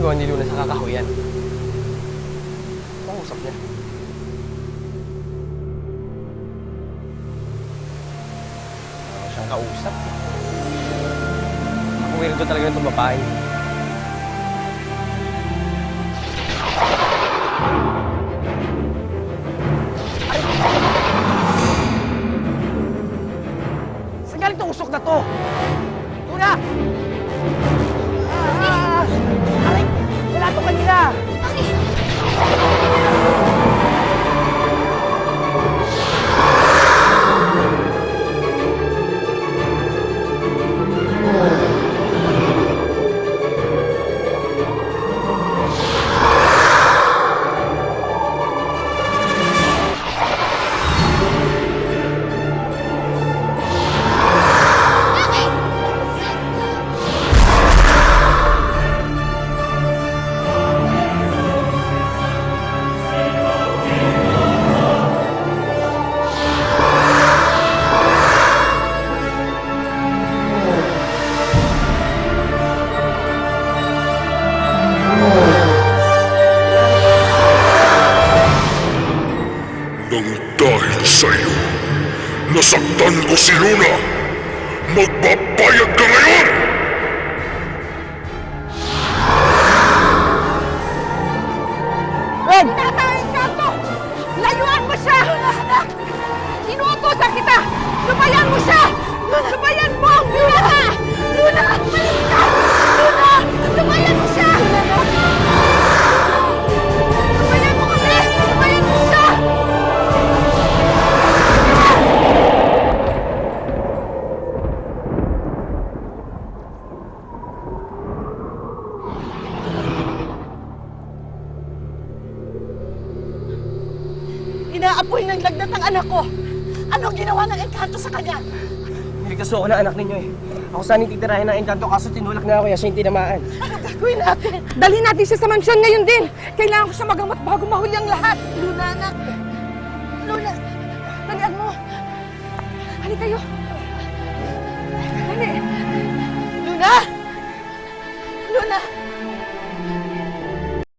ginagawa ni Luna sa kakahuyan? Pangusap niya. Wala siyang kausap. Ako weirdo talaga itong babae. Saan galing itong usok na to? Luna! Ah! Dahil sa'yo, nasaktan ko si Luna. Magbabayad ka ngayon! Red! Tinatayin ka! Layuan mo siya! Inuutosan kita! Lumayan Inaapoy ng lagnat ang anak ko! Anong ginawa ng engkanto sa kanya? Niligtas ako ng anak ninyo eh. Ako sana titirahin ng engkanto kaso tinulak na ako kaya siya yung tinamaan. Ano gagawin natin? Dalhin natin siya sa mansyon ngayon din. Kailangan ko siya magamot bago mahuli ang lahat. Luna, anak. Luna, dalian mo. Hali kayo.